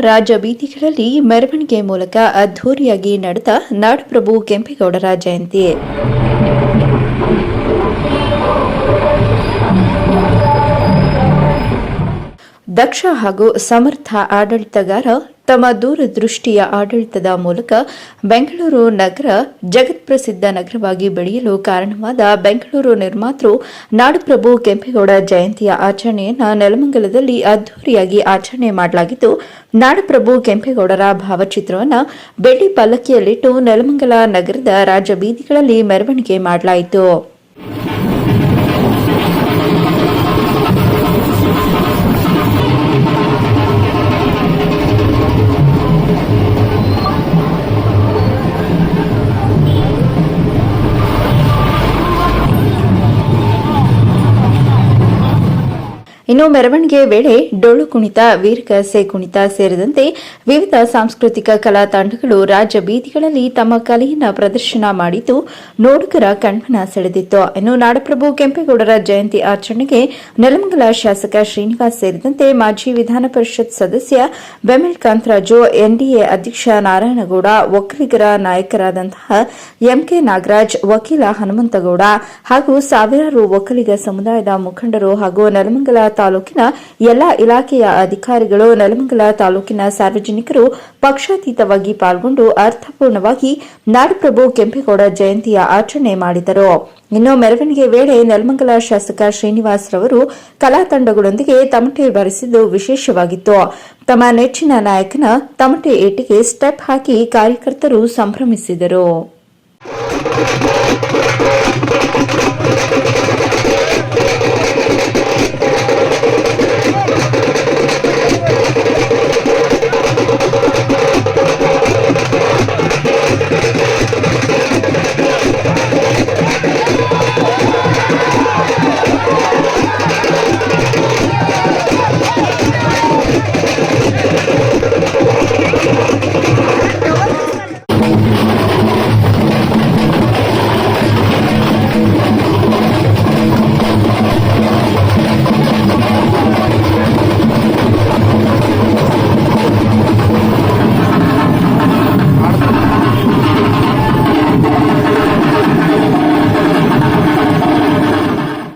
ರಾಜ ಬೀದಿಗಳಲ್ಲಿ ಮೆರವಣಿಗೆ ಮೂಲಕ ಅದ್ಧೂರಿಯಾಗಿ ನಡೆದ ನಾಡಪ್ರಭು ಕೆಂಪೇಗೌಡರ ಜಯಂತಿ. ದಕ್ಷ ಹಾಗೂ ಸಮರ್ಥ ಆಡಳಿತಗಾರ ತಮ್ಮ ದೂರದೃಷ್ಟಿಯ ಆಡಳಿತದ ಮೂಲಕ ಬೆಂಗಳೂರು ನಗರ ಜಗತ್ಪ್ರಸಿದ್ಧ ನಗರವಾಗಿ ಬೆಳೆಯಲು ಕಾರಣವಾದ ಬೆಂಗಳೂರು ನಿರ್ಮಾತೃ ನಾಡಪ್ರಭು ಕೆಂಪೇಗೌಡ ಜಯಂತಿಯ ಆಚರಣೆಯನ್ನು ನೆಲಮಂಗಲದಲ್ಲಿ ಅದ್ದೂರಿಯಾಗಿ ಆಚರಣೆ ಮಾಡಲಾಗಿದ್ದು, ನಾಡಪ್ರಭು ಕೆಂಪೇಗೌಡರ ಭಾವಚಿತ್ರವನ್ನು ಬೆಳ್ಳಿ ಪಲ್ಲಕ್ಕಿಯಲ್ಲಿಟ್ಟು ನೆಲಮಂಗಲ ನಗರದ ರಾಜಬೀದಿಗಳಲ್ಲಿ ಮೆರವಣಿಗೆ ಮಾಡಲಾಯಿತು. Mm-hmm. ಇನ್ನು ಮೆರವಣಿಗೆ ವೇಳೆ ಡೊಳ್ಳು ಕುಣಿತ ವೀರಗಸೆ ಕುಣಿತ ಸೇರಿದಂತೆ ವಿವಿಧ ಸಾಂಸ್ಕೃತಿಕ ಕಲಾ ತಂಡಗಳು ರಾಜ್ಯ ಬೀದಿಗಳಲ್ಲಿ ತಮ್ಮ ಕಲೆಯನ್ನು ಪ್ರದರ್ಶನ ಮಾಡಿದ್ದು ನೋಡುಗರ ಕಣ್ಮನ ಸೆಳೆದಿತ್ತು. ಇನ್ನು ನಾಡಪ್ರಭು ಕೆಂಪೇಗೌಡರ ಜಯಂತಿ ಆಚರಣೆಗೆ ನೆಲಮಂಗಲ ಶಾಸಕ ಶ್ರೀನಿವಾಸ್ ಸೇರಿದಂತೆ ಮಾಜಿ ವಿಧಾನ ಪರಿಷತ್ ಸದಸ್ಯ ಬೆಮಿಲ್ ಕಾಂತರಾಜು, ಎನ್ಡಿಎ ಅಧ್ಯಕ್ಷ ನಾರಾಯಣಗೌಡ, ಒಕ್ಕಲಿಗರ ನಾಯಕರಾದಂತಹ ಎಂಕೆ ನಾಗರಾಜ್, ವಕೀಲ ಹನುಮಂತಗೌಡ ಹಾಗೂ ಸಾವಿರಾರು ಒಕ್ಕಲಿಗ ಸಮುದಾಯದ ಮುಖಂಡರು ಹಾಗೂ ನೆಲಮಂಗಲ ತಾಲೂಕಿನ ಎಲ್ಲಾ ಇಲಾಖೆಯ ಅಧಿಕಾರಿಗಳು, ನೆಲಮಂಗಲ ತಾಲೂಕಿನ ಸಾರ್ವಜನಿಕರು ಪಕ್ಷಾತೀತವಾಗಿ ಪಾಲ್ಗೊಂಡು ಅರ್ಥಪೂರ್ಣವಾಗಿ ನಾಡಪ್ರಭು ಕೆಂಪೇಗೌಡ ಜಯಂತಿಯ ಆಚರಣೆ ಮಾಡಿದರು. ಇನ್ನು ಮೆರವಣಿಗೆ ವೇಳೆ ನೆಲಮಂಗಲ ಶಾಸಕ ಶ್ರೀನಿವಾಸ್ ರವರು ಕಲಾ ತಂಡಗಳೊಂದಿಗೆ ತಮಟೆ ಬಾರಿಸಿದ್ದು ವಿಶೇಷವಾಗಿತ್ತು. ತಮ್ಮ ನೆಚ್ಚಿನ ನಾಯಕನ ತಮಟೆ ಏಟಿಗೆ ಸ್ಟೆಪ್ ಹಾಕಿ ಕಾರ್ಯಕರ್ತರು ಸಂಭ್ರಮಿಸಿದರು.